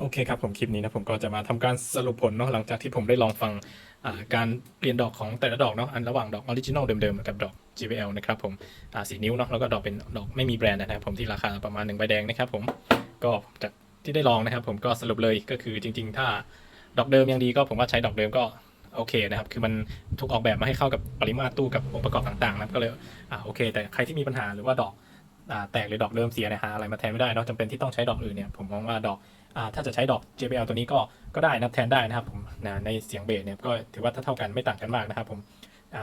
โอเคครับผมคลิปนี้นะผมก็จะมาทำการสรุปผลเนาะหลังจากที่ผมได้ลองฟังการเปลี่ยนดอกของแต่ละดอกเนาะอันระหว่างดอกออริจินอลเดิมๆกับดอก JBL นะครับผมสีนิ้วเนาะแล้วก็ดอกเป็นดอกไม่มีแบรนด์นะครับผมที่ราคาประมาณหนึ่งใบแดงนะครับผมก็จากที่ได้ลองนะครับผมก็สรุปเลยก็คือจริง ๆ ถ้าดอกเดิมยังดีก็ผมว่าใช้ดอกเดิมก็โอเคนะครับ คือมันถูกออกแบบมาให้เข้ากับปริมาตรตู้กับองค์ประกอบต่างๆนะก็เลยอ่าโอเค แต่ใครที่มีปัญหาหรือว่าดอกแตกหรือดอกเดิมเสียเนี่ยหาอะไรมาแทนไม่ได้เนาะจำเป็นที่ต้องใช้ดอกอื่นเนี่ยผมมองว่าดอก ถ้าจะใช้ดอก JBL ตัวนี้ก็ก็ได้นับแทนได้นะครับผมนะในเสียงเบสเนี่ยก็ถือว่าเท่ากันไม่ต่างกันมากนะครับผม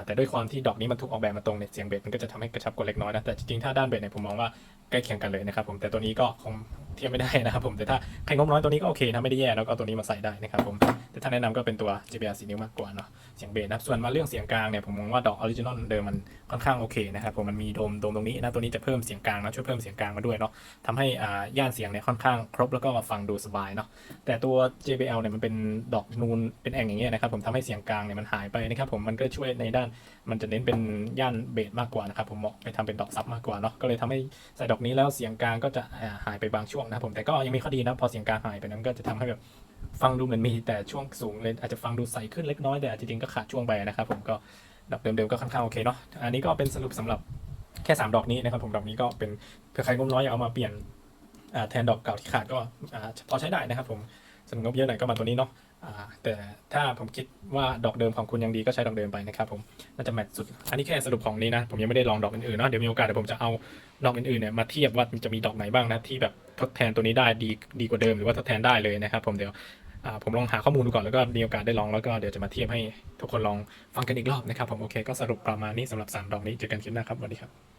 แต่ด้วยความที่ดอกนี้มันถูกออกแบบมาตรงเนี่ยเสียงเบสมันก็จะทำให้กระชับกว่าเล็กน้อยนะแต่จริงๆถ้าด้านเบสเนี่ยผมมองว่าใกล้เคียงกันเลยนะครับผมแต่ตัวนี้ก็คง เทียบไม่ได้นะครับผมแต่ถ้าใครงบน้อยตัวนี้ก็โอเคนะไม่ได้แย่แล้วก็ตัวนี้มาใส่ได้นะครับผมแต่ถ้าแนะนำก็เป็นตัว JBL สีนิ้วมากกว่าเนาะเสียงเบสนะครับส่วนมาเรื่องเสียงกลางเนี่ยผมมองว่าดอกออริจินอลเดิมมันค่อนข้างโอเคนะครับผมมันมีโดมโดมตรงนี้นะตัวนี้จะเพิ่มเสียงกลางนะช่วยเพิ่มเสียงกลางมาด้วยเนาะทำให้อ่าย่านเสียงเนี่ยค่อนข้างครบแล้วก็ฟังดูสบายเนาะแต่ตัว JBL เนี่ยมันเป็นดอกนูนเป็นแองอย่างเงี้ยนะครับผมทำให้เสียงกลางเนี่ยมันหายไปนะครับผมมันก็ช่วยในด้านมันจะเน้นเป็นย่านเบสมากกว่านะครับผมเหมาะไปทำเป็นดอกซับมากกว่าเนาะก็เลยทำให้ใส่ดอกนี้แล้วเสียงกลางก็จะหายไปบางช่วงนะครับผมแต่ก็ยังมีข้อดีนะพอเสียงกลางหายไปนั้นก็จะทำให้แบบฟังดูเหมือนมีแต่ช่วงสูงเลยอาจจะฟังดูใสขึ้นเล็กน้อยแต่จริงๆก็ขาดช่วงไปนะครับผมก็ดอกเดิมๆก็ค่อนข้างโอเคเนาะอันนี้ก็เป็นสรุปสำหรับแค่สามดอกนี้นะครับผมดอกนี้ก็เป็นเผื่อใครงบน้อยอยากเอามาเปลี่ยนแทนดอกเก่าที่ขาดก็พอใช้ได้นะครับผมส่วนงบเยอะหน่อยก็มาตัวนี้เนาะ แต่ถ้าผมคิดว่าดอกเดิมของคุณยังดีก็ใช้ดอกเดิมไปนะครับผมน่าจะแมทสุด อันนี้แค่สรุปของนี้นะ ผมยังไม่ได้ลองดอกอื่นๆเนาะเดี๋ยวมีโอกาสเดี๋ยวผมจะเอาดอกอื่นๆเนี่ยมาเทียบว่ามันจะมีดอกไหนบ้างนะที่แบบทดแทนตัวนี้ได้ดีดีกว่าเดิมหรือว่าทดแทนได้เลยนะครับผมเดี๋ยวผมลองหาข้อมูลดูก่อนแล้วก็มีโอกาสได้ลองแล้วก็เดี๋ยวจะมาเทียบให้ทุกคนลองฟังกันอีกรอบนะครับผมโอเคก็สรุปประมาณนี้สำหรับสามดอกนี้เจอกันคลิปหน้าครับสวัสดีครับ